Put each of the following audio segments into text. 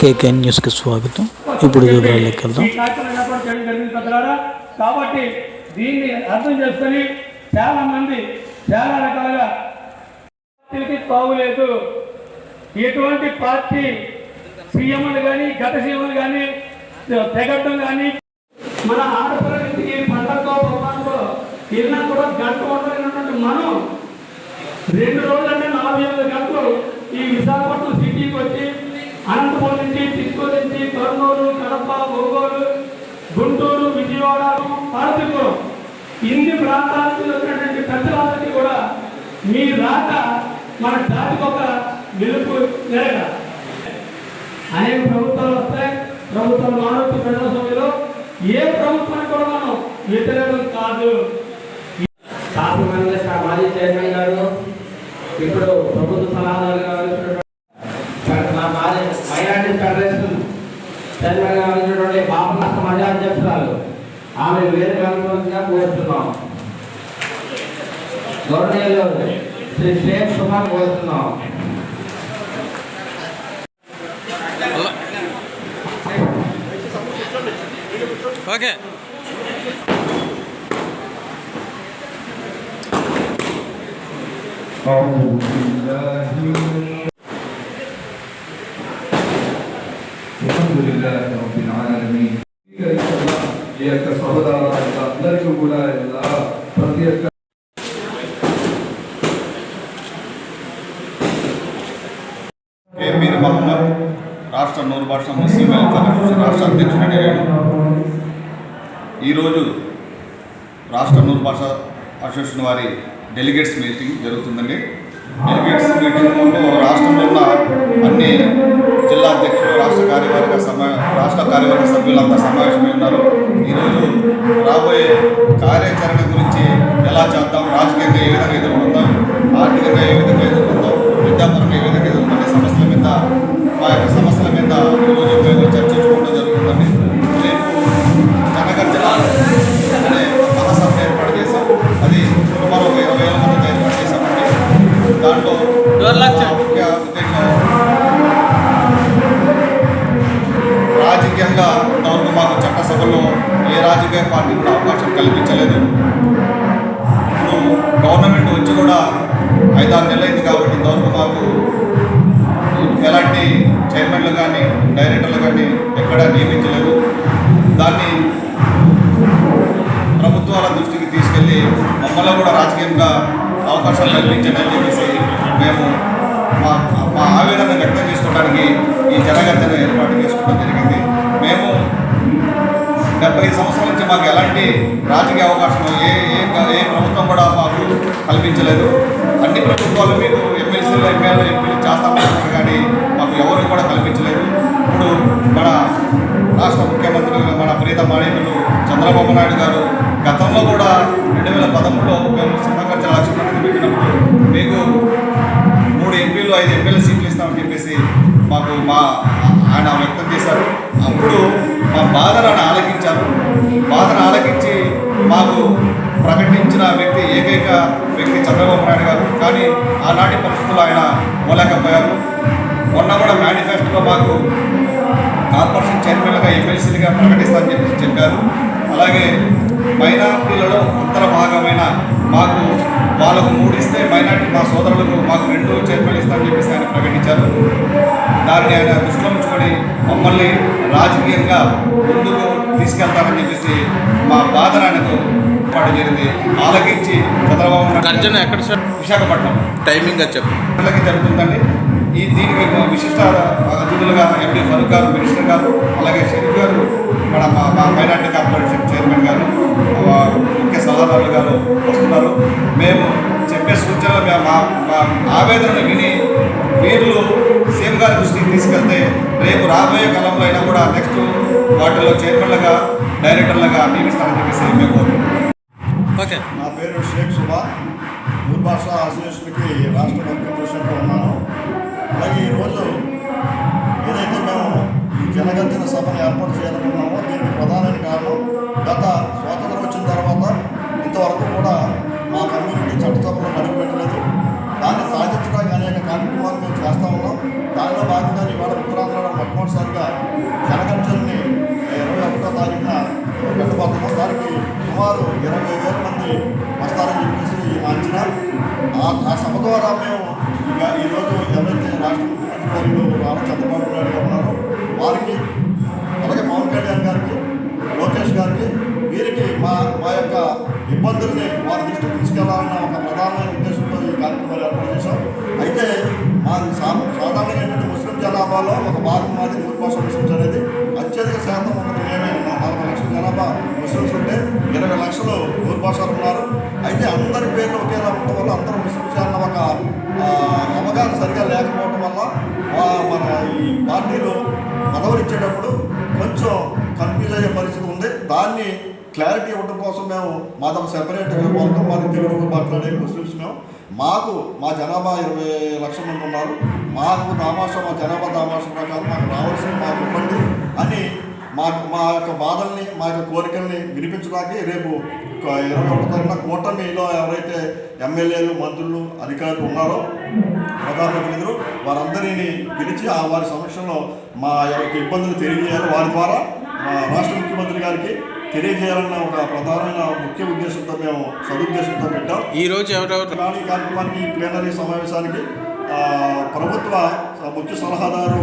కేకే న్యూస్కి స్వాగతం. ఇప్పుడు వివరాల్లోకి వెళ్దాం. కాబట్టి దీన్ని అర్థం చేసుకొని చాలా మంది చాలా రకాలుగా పార్టీలకి ఎటువంటి పార్టీ సీఎంలు కానీ గత సీఎంలు కానీ తెగడం కానీ మన ఆడపిల్లలకి పంటలతో పొలాలతో వెళ్ళినా కూడా గంట ఉండలేనటువంటి మనం రెండు రోజులు అంటే నలభై ఎనిమిది గంటలు ఈ విశాఖపట్నం సిటీకి వచ్చి అనంతపురం నుంచి తిరుపతి నుంచి కర్నూలు కడప ఒంగోలు గుంటూరు విజయవాడ పార్వతీపురం. ఇన్ని ప్రాంతాలకు వచ్చినటువంటి పెద్దలందరికీ కూడా మీ రాక మన జాతికి ఒక నిలుపు నెరగ అనేక ప్రభుత్వాలు వస్తాయి. ప్రభుత్వం మానవ ప్రజాస్వామ్యంలో ఏ ప్రభుత్వానికి కూడా మనం వ్యతిరేకం కాదు. శాసన మండలి సా- మాజీ చైర్మన్ గారు ఇప్పుడు ప్రభుత్వ సలహాదారు గారు Okay. أعوذ بالله من మీర్ రాష్ట్ర నూరు భాష ముస్లిం వెల్ఫేర్ అసోసియేషన్ రాష్ట్ర అధ్యక్షుడు నేను. ఈరోజు రాష్ట్ర నూరు భాష అసోసియేషన్ వారి డెలిగేట్స్ మీటింగ్ జరుగుతుందండి. డెలిగేట్స్ మీటింగ్లో రాష్ట్రంలో ఉన్న అన్ని జిల్లా అధ్యక్షులు రాష్ట్ర కార్యవర్గ సమా రాష్ట్ర కార్యవర్గ సభ్యులంతా సమావేశమై ఉన్నారు. ఈరోజు రాబోయే కార్యాచరణ గురించి ఎలా చేద్దాం రాజకీయంగా ఏ విధంగా ఎదుర్కొందాం ఆర్థికంగా ఏ విధంగా ఎదుర్కొందాం విద్యాపరంగా ఏ విధంగా మా యొక్క కూడా ఎక్కడా నియమించలేదు దాన్ని ప్రభుత్వాల దృష్టికి తీసుకెళ్ళి మమ్మల్ని కూడా రాజకీయంగా అవకాశం కల్పించడం చెప్పేసి మేము మా మా ఆవేదన వ్యక్తం చేసుకోవడానికి ఈ జనగర్జన ఏర్పాటు చేసుకోవడం జరిగింది. మేము డెబ్బై సంవత్సరాల నుంచి మాకు ఎలాంటి రాజకీయ అవకాశం ఏ ఏ ఏ ప్రభుత్వం కూడా మాకు కల్పించలేదు. అన్ని ప్రభుత్వాలు మీకు ఎమ్మెల్సీలు ఎమ్మెల్యే ఎంపీలు చేస్తామన్నారు కానీ మాకు ఎవరు కూడా కల్పించలేదు. ఇప్పుడు మన రాష్ట్ర ముఖ్యమంత్రి మన ప్రీత మాణికులు చంద్రబాబు నాయుడు గారు గతంలో కూడా రెండు వేల పదమూడులో మేము సింహగర్జ లక్ష పెట్టినప్పుడు మీకు మూడు ఎంపీలు ఐదు ఎంపీల సీట్లు ఇస్తామని చెప్పేసి మాకు మా ఆయన వ్యక్తం చేశారు. అప్పుడు మా బాధను ఆలకించారు. బాధను ఆలకించి మాకు ప్రకటించిన వ్యక్తి ఏకైక వ్యక్తి చంద్రబాబు నాయుడు గారు. కానీ ఆనాటి పరిస్థితుల్లో ఆయన పోలేకపోయారు. మొన్న కూడా మేనిఫెస్టోలో మాకు కార్పొరేషన్ చైర్మన్లుగా ఎమ్మెల్సీలుగా ప్రకటిస్తామని చెప్పేసి చెప్పారు. అలాగే మైనార్టీలలో అంతర్భాగమైన మాకు వాళ్ళకు మూడు ఇస్తే మైనార్టీ మా సోదరులకు మాకు రెండు చైర్మన్లు ఇస్తామని చెప్పేసి ఆయన ప్రకటించారు. దాన్ని ఆయన దృష్టిలో ఉంచుకొని మమ్మల్ని రాజకీయంగా ముందుకు తీసుకెళ్తారని చెప్పేసి మా బాధను ఆయనకు ఏర్పాటు జరిగింది ఆలకించి చంద్రబాబు నాయుడు ఎక్కడ సార్? విశాఖపట్నం. టైమింగ్ చెప్పు జరుగుతుందండి. ఈ దీనికి మా విశిష్ట అతిథులుగా ఎంపీ ఫరూక్ గారు మినిస్టర్ గారు అలాగే షరీఫ్ గారు మన మా మా మైనార్టీ కార్పొరేషన్ చైర్మన్ గారు ముఖ్య సలహాదారులు గారు వస్తున్నారు. మేము చెప్పే సూచనలు మేము మా మా ఆవేదనను విని వీరులు సీఎం గారి దృష్టికి తీసుకెళ్తే రేపు రాబోయే కాలంలో అయినా కూడా నెక్స్ట్ వాటిలో చైర్మన్లుగా డైరెక్టర్లుగా నియమిస్తారని చెప్పేసి మేము కోరుకుంటున్నాం. ఓకే. నా పేరు షేక్ సుబా దుర్భాష అసోసియేషన్కి రాష్ట్ర వర్కింగ్ ప్రెసిడెంట్గా ఉన్నాను. అలాగే ఈరోజు ఏదైతే మేము జనగర్జన సభను ఏర్పాటు చేయాలనుకున్నామో దీనికి ప్రధానమైన కారణం గత స్వాతంత్రం వచ్చిన తర్వాత ఇంతవరకు కూడా మా కమ్యూనిటీ చట్టసభలో అడుగుపెట్టలేదు దాన్ని సాధించడానికి అనేక కార్యక్రమాలు మేము చేస్తూ ఉన్నాం. దానిలో భాగంగా ఇవాళ ఉత్తరాంధ్రలో మొట్టమొదటిసారిగా జనగర్జనని ఇరవై ఒకటో తారీఖున పెట్టబోతున్నాం. దానికి సుమారు ఇరవై వేల మంది వస్తారని ఆ ఆ సభ ద్వారా మేము ఈరోజు ఎవరైతే రాష్ట్ర ముఖ్యమంత్రి వర్యులు చంద్రబాబు నాయుడు గారు ఉన్నారో వారికి అలాగే పవన్ కళ్యాణ్ గారికి లోకేష్ గారికి వీరికి మా మా యొక్క ఇబ్బందుల్ని వారి దృష్టికి తీసుకెళ్ళాలన్న ఒక ప్రధానమైన ఉద్దేశంతో ఈ కార్యక్రమాలు ఏర్పాటు చేశాం. అయితే మా సా సాధారణంగా ఏంటంటే ముస్లిం జనాభాలో ఒక భాగం మాది నూరు భాష ముస్లిమ్స్ అనేది అత్యధిక శాతం ఉన్నది మేమే ఉన్నాం నలభై లక్షల జనాభా. ముస్లిమ్స్ ఉంటే ఇరవై లక్షలు ఊర్భాషాలు ఉన్నారు. అయితే అందరి పేర్లు ఒకేలా ఉండటం వల్ల అందరూ ముస్లిమ్స్ అన్న ఒక అవగాహన సరిగా లేకపోవడం వల్ల మన ఈ పార్టీలు పదవులు ఇచ్చేటప్పుడు కొంచెం కన్ఫ్యూజ్ అయ్యే పరిస్థితి ఉంది. దాన్ని క్లారిటీ ఇవ్వడం కోసం మేము మాతో సెపరేట్ మొత్తం మాది తెలుగు మాట్లాడే ముస్లిమ్స్ మేము మాకు మా జనాభా ఇరవై లక్షల మంది ఉన్నారు. మాకు దామాష మా జనాభా దామాష ప్రకారం మాకు రావాల్సిన మాకు ఇవ్వండి. మా మా యొక్క బాధల్ని మా యొక్క కోరికల్ని వినిపించడానికి రేపు ఇరవై ఒకటో తారీఖున కూటమిలో ఎవరైతే ఎమ్మెల్యేలు మంత్రులు అధికారులు ఉన్నారో ప్రధానమంత్రులు వారందరినీ పిలిచి ఆ వారి సమక్షంలో మా యొక్క ఇబ్బందులు తెలియజేయాలి. వారి ద్వారా మా రాష్ట్ర ముఖ్యమంత్రి గారికి తెలియజేయాలన్న ఒక ప్రధానమైన ముఖ్య ఉద్దేశంతో మేము సదుద్దేశంతో పెట్టాం. ఈ రోజు ఎవరెవరు? ఈ కార్యక్రమానికి ప్లేనరీ సమావేశానికి ప్రభుత్వ ముఖ్య సలహాదారు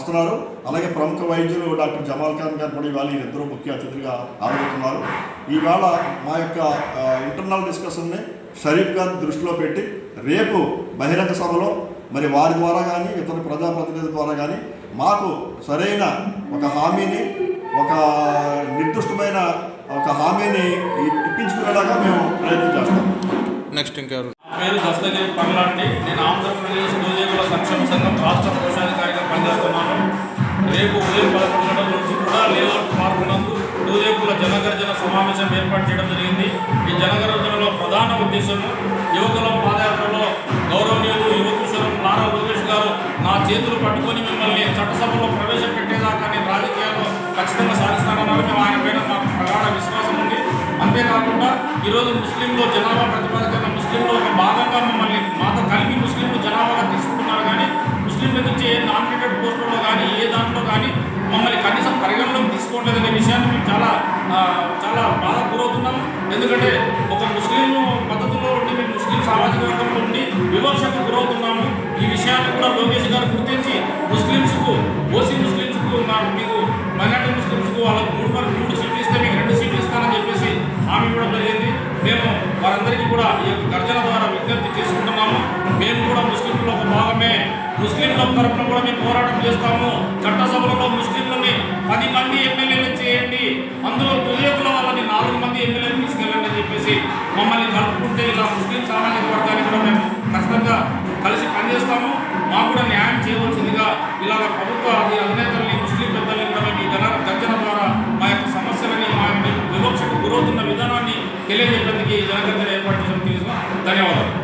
వస్తున్నారు. అలాగే ప్రముఖ వైద్యులు డాక్టర్ జమాల్ ఖాన్ గారు కూడా ఇవాళ ఇద్దరు ముఖ్య అతిథులుగా హాజరవుతున్నారు. ఇవాళ మా యొక్క ఇంటర్నల్ డిస్కషన్ని షరీఫ్ గారి దృష్టిలో పెట్టి రేపు బహిరంగ సభలో మరి వారి ద్వారా కానీ ఇతర ప్రజాప్రతినిధుల ద్వారా కానీ మాకు సరైన ఒక హామీని ఒక నిర్దిష్టమైన ఒక హామీని ఇప్పించుకునేలాగా మేము ప్రయత్నం చేస్తాం. నెక్స్ట్ ఇంకెవరు పేరు దస్తగిరి పర్లాంటి నేను ఆంధ్రప్రదేశ్ నియోజకుల సంక్షేమ సంఘం రాష్ట్ర కోశాధికారిగా పనిచేస్తున్నాను రేపు ఉదయం పదకొండు గంటల నుంచి కూడా లేఅవుట్ పాల్గొనందు ఉదయపుల జనగర్జన సమావేశం ఏర్పాటు చేయడం జరిగింది. ఈ జనగర్జనలో ప్రధాన ఉద్దేశము యువకులం పాదయాత్రలో గౌరవనీయులు యువకుశలం నారా లోకేష్ గారు నా చేతులు పట్టుకొని మిమ్మల్ని చట్టసభలో ప్రవేశపెట్టేదాకా నేను రాజకీయాల్లో ఖచ్చితంగా సాధిస్తానన్నారు. మేము ఆయన పైన మాకు ప్రగాఢ విశ్వాసం ఉంది. అంతేకాకుండా ఈరోజు ముస్లింలు జనాభా ప్రతిపాదకన లోకేష్ గారు గుర్తించి ముస్లిమ్స్కు ఓసీ ముస్లిమ్స్కు మీకు మైనార్టీ ముస్లిమ్స్కు వాళ్ళకు మూడు వరకు మూడు సీట్లు ఇస్తే మీకు రెండు సీట్లు ఇస్తానని చెప్పేసి హామీ ఇవ్వడం జరిగింది. మేము వారందరికీ కూడా ఈ యొక్క గర్జన ద్వారా విజ్ఞప్తి చేసుకుంటున్నాము. మేము కూడా ముస్లింలో ఒక భాగమే. ముస్లింల తరఫున కూడా మేము పోరాటం చేస్తాము. చట్టసభలలో ముస్లింలని పది మంది ఎమ్మెల్యేలు చేయండి. అందులో దుర్యోగుల వాళ్ళని నాలుగు మంది ఎమ్మెల్యేలు తీసుకెళ్ళండి అని చెప్పేసి మమ్మల్ని కలుపుకుంటే ఇలా ముస్లిం సామాజిక వర్గాన్ని కూడా మేము ఖచ్చితంగా కలిసి పనిచేస్తాము. మాకు కూడా న్యాయం చేయవలసిందిగా ఇలాగ ప్రభుత్వ అధినేతల్ని ముస్లిం పెద్దల్ని కూడా మేము ఈ గణ గర్జన ద్వారా మా యొక్క సమస్యలని మా యొక్క వివక్షకు గురవుతున్న విధానాన్ని తెలియజేయడానికి ఈ జనగర్జన ఏర్పాటు చేసిన తెలుసు ధన్యవాదాలు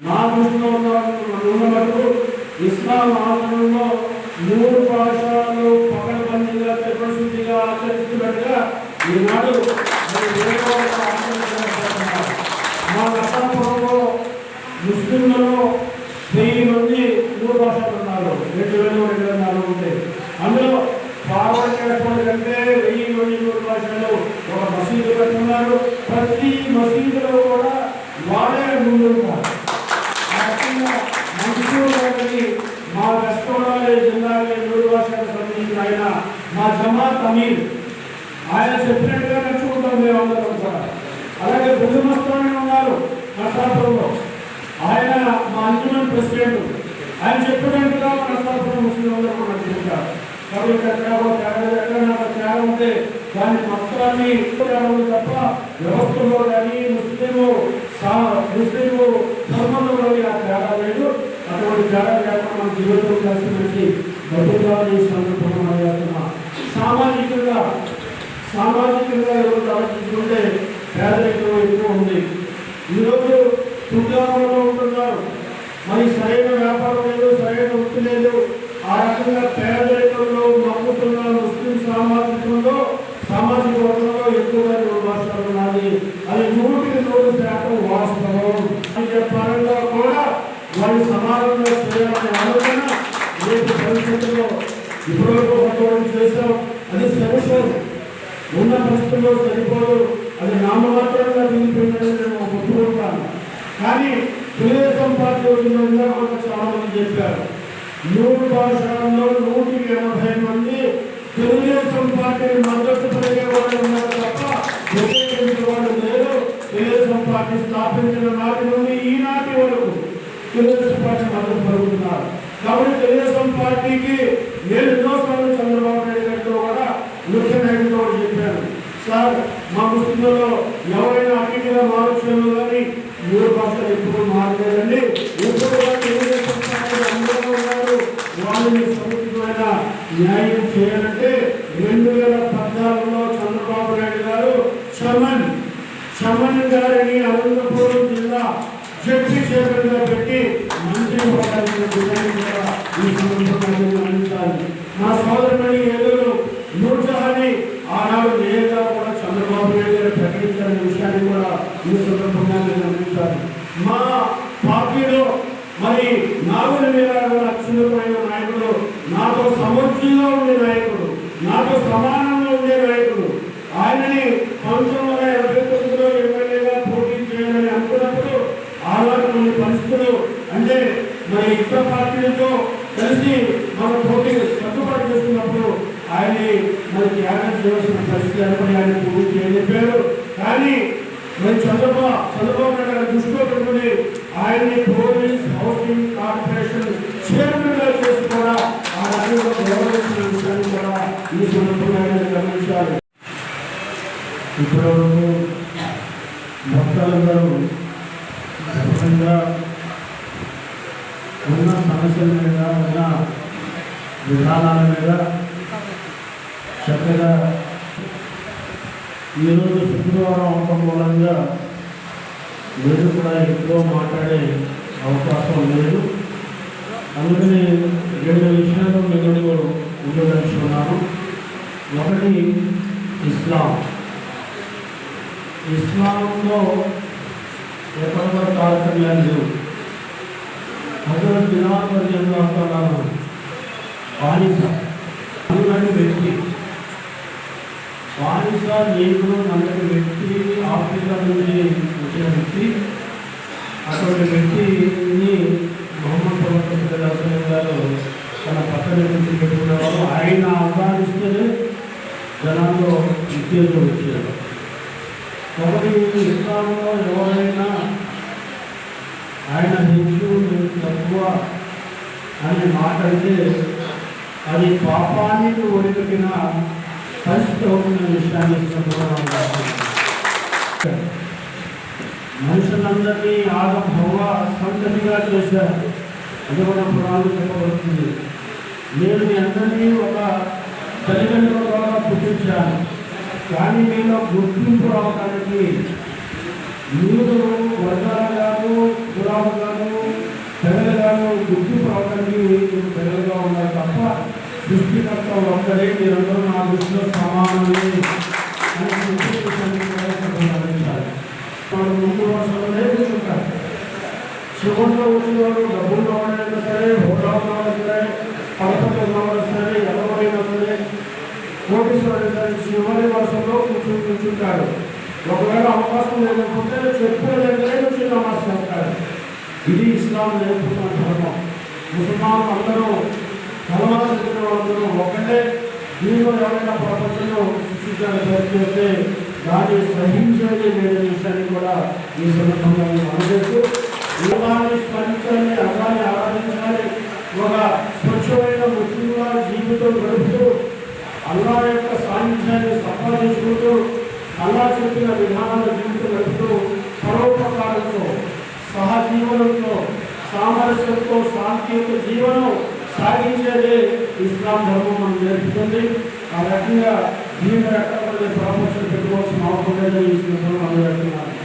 నా దృష్టిలో ఉన్న ఉన్నట్టు ఇస్లాం ఆచరణలో మూడు భాషలు పకడ్బందీగా ప్రసిద్ధిగా ఆచరిస్తున్నట్టుగా ఈనాడు మరి ఏదో ఒక ఆచరణ చేస్తున్నారు. మా నర్సాపురంలో ముస్లింలలో వెయ్యి మంది మూడు భాషలు ఉన్నారు. రెండు వేలు రెండు వేల నాలుగు ఉంటాయి అందులో పాల్గొనేటువంటి కంటే వెయ్యి వెయ్యి మూడు భాషలు ఒక మసీదు కట్టుకున్నారు ప్రతి మసీదులో కూడా వాళ్ళే ముందుంటారు ముఖ్యంగా మా వెస్ట్ గోదావరి జిల్లాలో మూడు భాషలకు సంబంధించిన ఆయన మా జమా తమీర్ ఆయన చెప్పినట్టుగా నడుచుకుంటాం మేము అందరం కూడా. అలాగే భుజమస్తోనే ఉన్నారు నర్సాపురంలో ఆయన మా అంజుమన్ ప్రెసిడెంట్. ఆయన చెప్పినట్టుగా మన నర్సాపురం ముస్లిం అందరూ కూడా నడుచుకుంటారు కాబట్టి ఎక్కడ ఒక తేడా ఎక్కడ తేడా ఉంటే దాని మొత్తాన్ని తేడా తప్ప వ్యవస్థలో కానీ ముస్లిము ముస్లిము ధర్మంలో కానీ ఆ తేడా లేదు. అటువంటి తేడా లేకుండా మన జీవితం కలిసి మంచి భద్రతా సందర్భంగా చేస్తున్నాం. సామాజికంగా సామాజికంగా ఎవరు ఆలోచించుకుంటే పేదరికం ఎక్కువ ఉంది. ఈరోజు తుంగారంలో సరైన వ్యాపారం లేదు సరైన వృత్తి లేదు. ఆ రకంగా పేదరికంలో మగ్గుతున్న ముస్లిం సామాజికంలో సామాజిక వర్గంలో ఎక్కువగా మూడు అది నూటికి నూరు శాతం వాస్తవం. పరంగా కూడా వారి సమాజంలో చేయాలనే ఆలోచన రేపు పరిస్థితుల్లో ఇప్పటివరకు కొంతవరకు చేశాం. అది సరిపోదు. ఉన్న పరిస్థితుల్లో సరిపోదు. అది నామమాత్రంగా మిగిలిపోయిందని నేను ఒప్పుకుంటాను కానీ తెలుగుదేశం పార్టీ వచ్చిన ఇందాక చాలా మంది చెప్పారు. నూరు భాషల్లో నూటికి ఎనభై మంది తెలుగుదేశం పార్టీని మద్దతు పలికే వాళ్ళు ఉన్నారు తప్ప వ్యతిరేకించే వాళ్ళు లేరు. తెలుగుదేశం పార్టీ స్థాపించిన నాటి నుండి ఈనాటి వరకు తెలుగుదేశం పార్టీ మద్దతు పలుకుతున్నారు. కాబట్టి తెలుగుదేశం పార్టీకి నేను ఎన్నోసార్లు చంద్రబాబు నాయుడు గారితో కూడా ముఖ్యనాయుడితో చెప్పాను. సార్ మా ముస్లింలలో ఎవరైనా అన్నిటిగా మారొచ్చాము కానీ మూడు భాషలు ఎప్పుడు మారలేదండి. ఎప్పుడు అందరూ ఉన్నారు. వాళ్ళని సముచితమైన న్యాయం చేయాలంటే రెండు వేల పద్నాలుగులో చంద్రబాబు నాయుడు గారు చమన్ చమన్ గారిని అనంతపురం జిల్లా జడ్జి చైర్మన్గా పెట్టి మంత్రి ఈ సందర్భంగా అందించాలి నా సోదరుని ఏదో నూర్జహాని ఆనాడు నేరుగా కూడా చంద్రబాబు నాయుడు గారు ప్రకటించాలని విషయాన్ని కూడా ఈ సందర్భంగా నేను అందించాలి మా పార్టీలో మరి నాగుల మీద అత్యున్నతమైన నాయకుడు నాతో సమర్థంగా ఉండే నాయకుడు. నాతో సమానంగా ఉండే నాయకుడు. ఆయనని పంతొమ్మిది వందల ఎనభై తొమ్మిదిలో ఎమ్మెల్యేగా పోటీ చేయాలని అనుకున్నప్పుడు ఆనాడు కొన్ని పరిస్థితులు. అంటే మన ఇతర పార్టీలతో కలిసి మన పోటీ సర్దుబాటు చేస్తున్నప్పుడు ఆయన్ని మరి త్యాగం చేయాల్సిన పరిస్థితి ఏర్పడి ఆయన పూర్తి చేయలేపారు కానీ మరి చంద్రబాబు చంద్రబాబు నాయుడు దృష్టిలో పెట్టుకుని ఆయన్ని పోలీస్ హౌసింగ్ కార్పొరేషన్ చైర్మన్గా చేసి కూడా విషయాన్ని కూడా ఈ సందర్భంగా ఆయన గమనించాలి ఇప్పుడు భక్తులందరూ ముఖ్యంగా ఉన్న సమస్యల మీద ఉన్న విధానాల మీద చక్కగా ఈరోజు శుక్రవారం అవటం మూలంగా మీరు కూడా ఎక్కువ మాట్లాడే అవకాశం లేదు అందుకని రెండు విషయాలు మిమ్మల్ని మీకు ఉండదలుచుకున్నాను ఒకటి ఇస్లాం. ఇస్లాంలో ఎప్పటివరకు తారతమ్యాలు లేవు హజరత్ బిలాల్ వర్గంలో అంటున్నాను బానిస అందులోని వ్యక్తి. బానిస నీకులు నల్లటి వ్యక్తి ఆఫ్రికా నుండి వచ్చిన వ్యక్తి. అటువంటి వ్యక్తిని ప్రవక్త గారు తన పక్కన వ్యక్తి పెట్టుకునేవారు ఆయన ఆహ్వానిస్తేనే జనాల్లో ఉద్యోగం వచ్చారు కాబట్టి ఇస్లాంలో ఎవరైనా ఆయన హెచ్చు తక్కువ అనే మాట మాట్లాడితే అది పాపానికి ఒడిపెట్టిన పరిస్థితి అవుతున్న విషయాన్ని మనుషులందరినీ ఆగం భవ సంతతిగా చేశారు. అది కూడా పురాణం చెప్పబడుతుంది. నేను మీ అందరినీ ఒక తల్లిదండ్రుల ద్వారా పుట్టించాను. కానీ మీలో గుర్తింపు రావడానికి మీరు వర్గాలు కాదు కులాలు గుర్తింపు రావడానికి మీరు తెగలుగా ఉన్నారు తప్ప సృష్టికర్త ఒక్కడే మీరందరూ నా దృష్టిలో ఒకవేళ అవకాశం లేకపోతే చెప్పుల దగ్గరే వచ్చి నమాజ్ చేస్తాడు ఇది ఇస్లాం నేర్పుతున్న ధర్మం. ముసల్మాన్ అందరూ కలవా చెప్పిన వాళ్ళందరూ ఒకటే దీనిలో ఎవరైనా ప్రపంచంలో శిక్షించాలని ప్రయత్నం చేస్తే దాన్ని సహించేది లేని విషయాన్ని కూడా ఈ సందర్భంగా మేము అందజేస్తూ యోగాన్ని స్మరించాలి అల్లాన్ని ఆరాధించాలి ఒక స్వచ్ఛమైన ముస్లింల జీవితం గడుపుతూ అల్లా యొక్క సాన్నిధ్యాన్ని సంపాదించుకుంటూ అల్లా చెప్పిన విధానాల జీవితం నడుపుతూ పరోపకారంతో సహజీవనంతో సామరస్యంతో శాంతియుత జీవనం సాగించేదే ఇస్లాం ధర్మం మనం నేర్పుతుంది. ఆ రకంగా దీని రకాల పరామర్శలు పెట్టుకోవాల్సిన అవసరం లేదని ఈ సందర్భంగా మనం